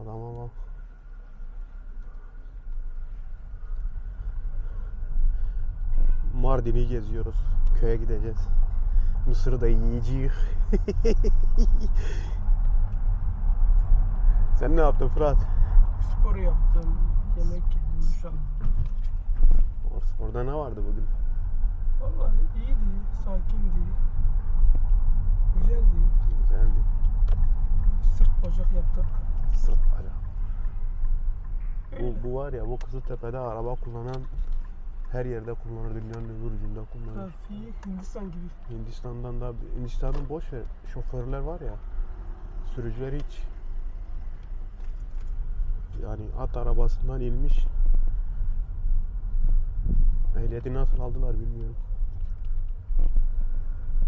Adama bak. Mardin'i geziyoruz. Köye gideceğiz. Mısır'ı da yiyeceğiz. Sen ne yaptın Fırat? Spor yaptım. Yemek yedim. Duş aldım. Or- Orada ne vardı bugün? Vallahi iyiydi. Sakindi. Güzeldi. Güzeldi. Sırt bacak yaptık. Bu, bu var ya bu Kızıltepe'de araba kullanan her yerde kullanır. Dünyanın öbür ucunda kullanır. Trafiği Hindistan gibi. Hindistan'dan da Hindistan'ın boş ver şoförler var ya sürücüler hiç yani at arabasından inmiş ehliyeti nasıl aldılar bilmiyorum.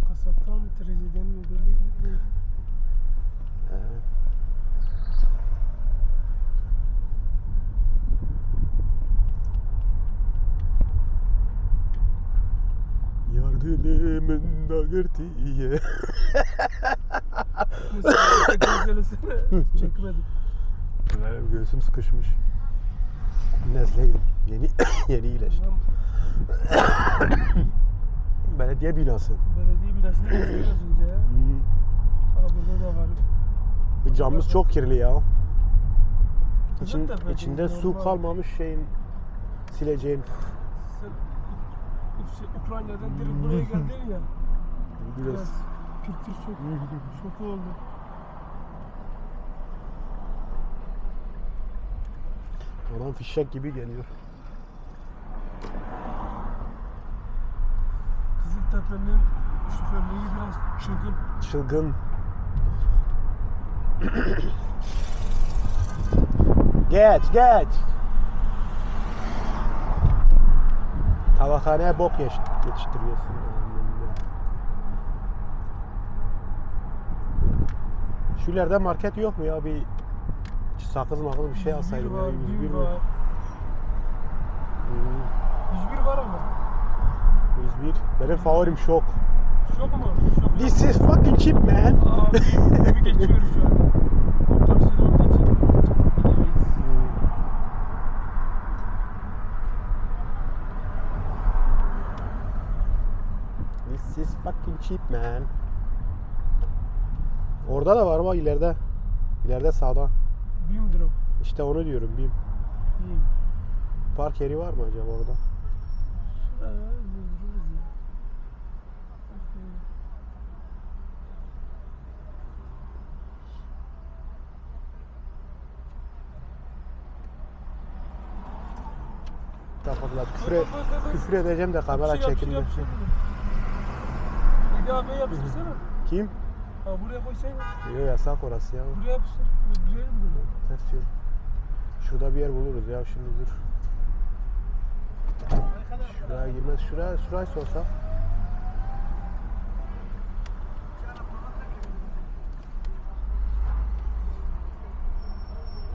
Kasaptan mı tercihden mi belli değil. Ee, Mesela tekrar söylesene. Çekmedim. Benim göğsüm sıkışmış. Nezleyim. Yeni yeni iyileşti. Belediye binası. belediye binasını az önce ya. Hmm. Aa burada da var. Bu camımız çok kirli ya. İçin, içinde su kalmamış şeyin sileceğin. Şey, Ukrayna'dan direkt buraya geldin ya. Biraz kültür şok, şoku oldu. Adam fişek gibi geliyor. Kızıltepe'nin şoförlüğü biraz çılgın. Çılgın. geç geç. Tavakhaneye bok yetiştiriyorsun. Şu ileride market yok mu ya bir sakız makız bir şey 101 alsaydım ya. var, 101 101 mi? var. Hmm, 101 var ama. 101. Benim favorim şok. Şok mu? Şok. This is fucking cheap man. Abi geçiyoruz şu anda. Taksi olduğu için gidemeyiz. This is fucking cheap man. Orada da var bak ileride. İleride sağda. Bim drop. İşte onu diyorum bir Bim. park yeri var mı acaba orada? Ya. Kapadılar. Küfür, e- küfür edeceğim de kamera yapıştır. Bir daha be yapıştırsana. Kim? Ha buraya koysana. Yok yasak orası ya. Buraya yapıştır. Girelim bunu. Ters yol. Şurada bir yer buluruz ya şimdi dur. Şuraya girmez. Şuraya, şurayı sorsa.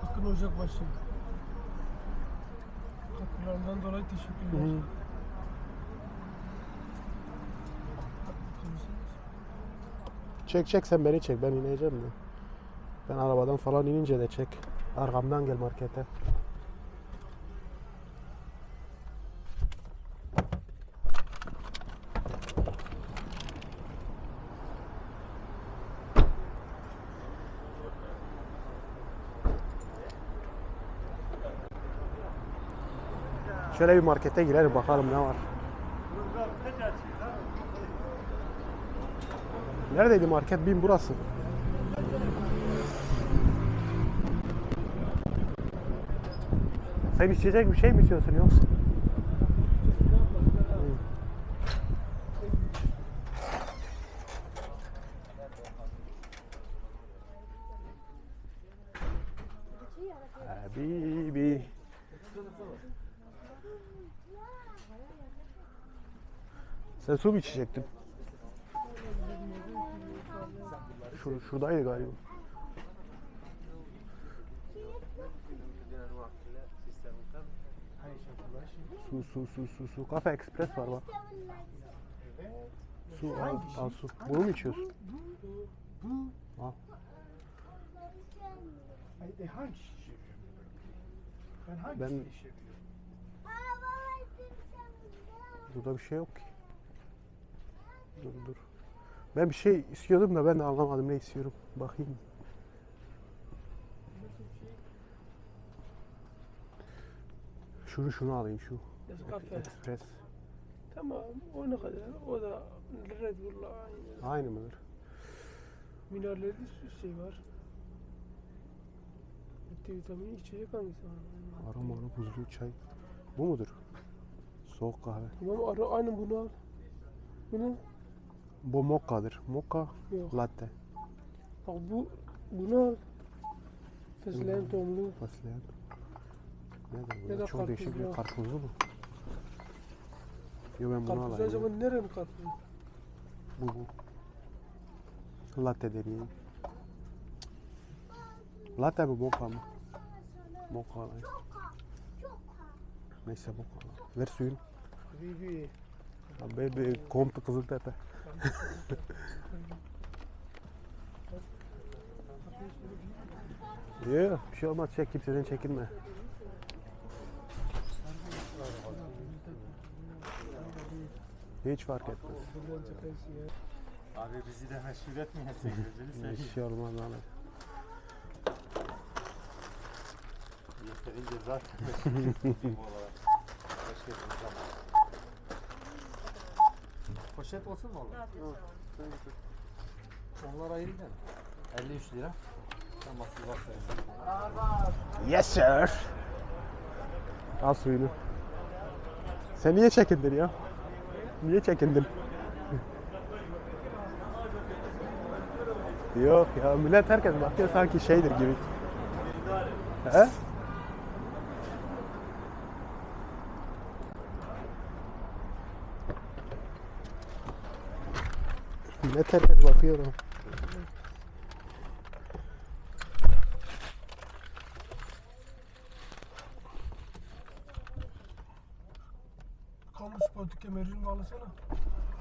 Akın Ocakbaşı. Katkılarından dolayı teşekkürler. Çek çek sen beni çek ben ineceğim de. Ben arabadan falan inince de çek. Arkamdan gel markete. Şöyle bir markete girelim bakalım ne var. Neredeydi market? Bin burası. Sen içecek bir şey mi istiyorsun yoksa? Habibi. Sen su mu içecektin? Şur şuradaydı galiba. Su su su su su. Kafe Express var bak. Su al, al su. Bunu mu içiyorsun? Al. Ben? Burada bir şey yok ki. Dur dur. Ben bir şey istiyordum da ben de anlamadım ne istiyorum. Bakayım. Şunu şunu alayım şu. Nescafe. Express. Tamam o ne kadar? O da Red Bull'la aynı. Aynı mıdır? Mineralli şey var. Multivitamini içecek hangisi var? Aromalı buzlu çay. Bu mudur? Soğuk kahve. Tamam ara, aynen bunu al. Bunu Bu mokka'dır. Mokka yok. latte. Bak bu bunu al. Fesleğen tohumlu. Fasleğen. Nedir bu? Ya ya? da Çok değişik bir karpuzlu. bu. Yo ben bunu Karpuz alayım. acaba ya. nerenin karpuzu? Bu bu. Latte deneyeyim. Latte mi moka mı? Moka alayım. Neyse moka alayım. Ver suyun. Bibi. Ya Baby komp Kızıltepe. Yok bir şey olmaz çek kimseden çekinme. Hiç fark etmez. Abi bizi de meşhur etmeyesin gözünü seveyim. şey olmaz abi. Yeterince zaten meşhur olarak. Hoş geldiniz ama. Poşet olsun mu oğlum? Onlar ayrı da. 53 lira. Tamam siz varsayın. Yes sir. Al suyunu. Sen niye çekindin ya? Niye çekindin? Yok ya millet herkes bakıyor sanki şeydir gibi. He? Millet herkes bakıyor. ama. Kamu spotu kemerini bağlasana.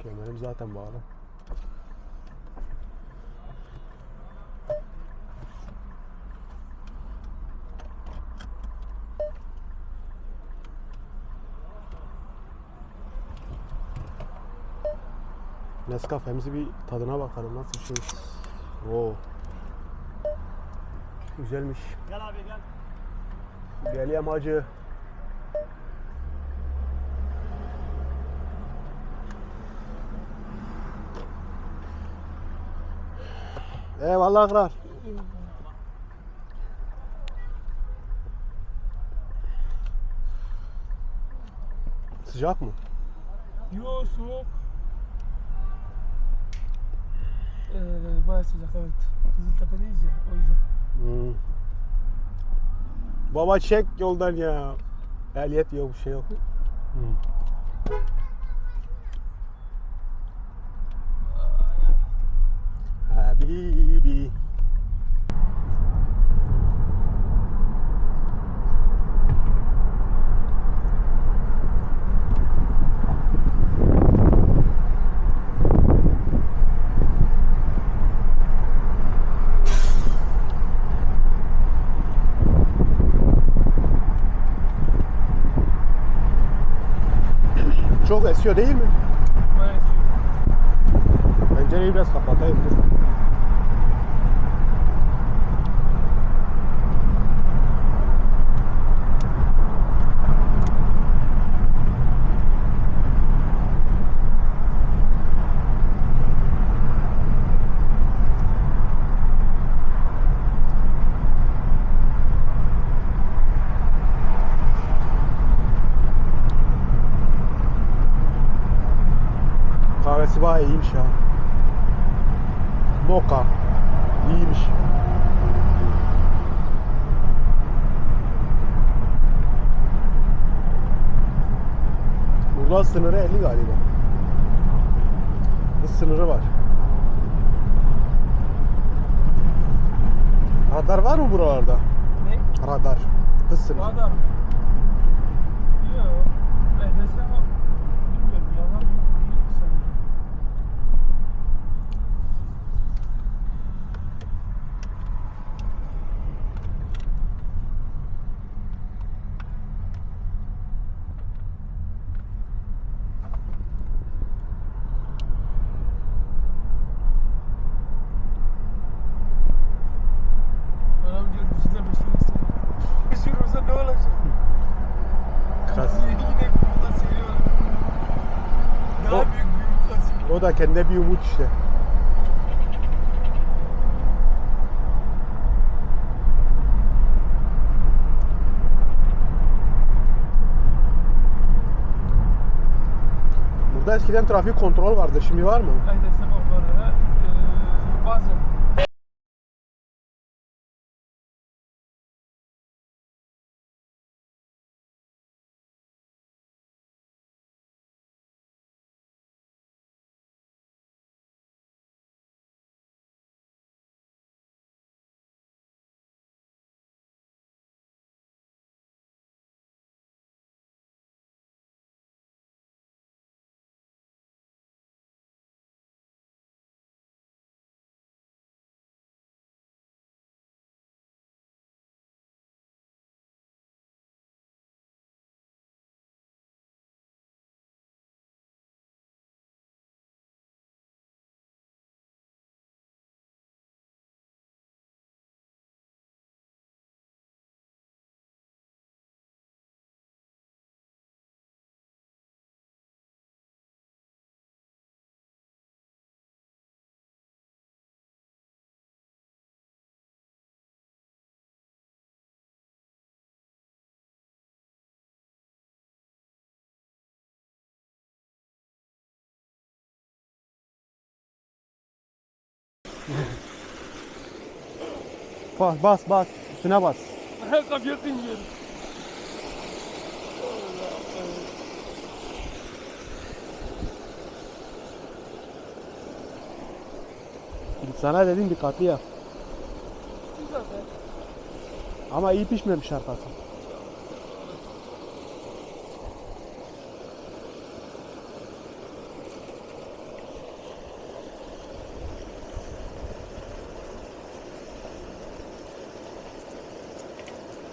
Kemerim zaten bağlı. Nescafe'mizi bir tadına bakalım nasıl bir şey. Oo. Güzelmiş. Gel abi gel. Geliyorum hacı. Eyvallah kral. Sıcak mı? Yo soğuk. Ee, sıcak evet. Kızıltepe'deyiz ya o yüzden. Hmm. Baba çek yoldan ya. Ehliyet yok bir şey yok. Hmm. Habibi. Çok esiyor değil mi? Bayağı esiyor. Pencereyi biraz kapatayım dur. Burada sınırı 50 galiba. Hız sınırı var. Radar var mı buralarda? Ne? Radar. Hız sınırı. Yok. EDS ama bilmiyorum yalan yok. Değil sanırım. Da kendine bir umut işte. Burada eskiden trafik kontrol vardır. Şimdi var mı? Sabahlara eee bazen Bas bas bas. Üstüne bas. kapıyı dinliyorum. Sana dedim dikkatli yap. Ama iyi pişmemiş arkası.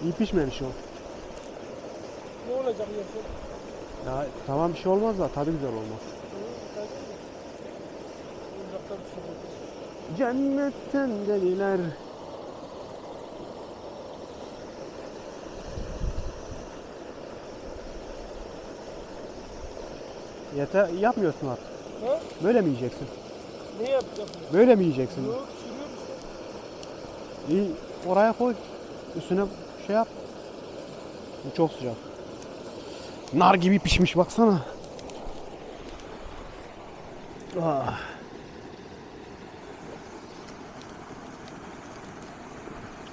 İyi pişmemiş o. ne olacak yersin? Ya tamam bir şey olmaz da tadı güzel olmaz. Şey. Cennetten dediler. Yeter yapmıyorsun artık. Ha? Böyle mi yiyeceksin? Ne yapacaksın? Böyle mi yiyeceksin? Yok, işte. İyi oraya koy. Üstüne şey yap. Bu çok sıcak. Nar gibi pişmiş baksana. Ah.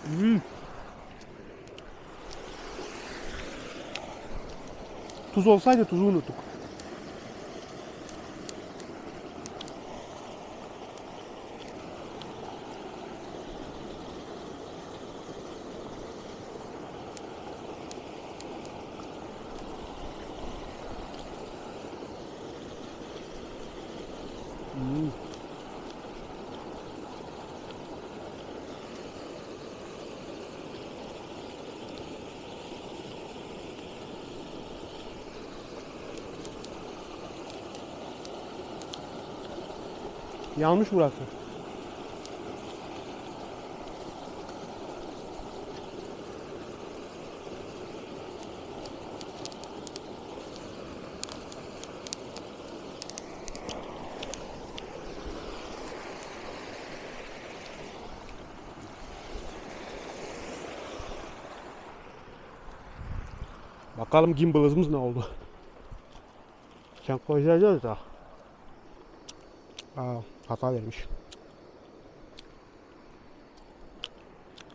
Hmm. Tuz olsaydı tuzu unuttuk. Hmm. Yanmış. Bakalım gimbal'ımız ne oldu. Sen koyacağız da. Aa, hata vermiş.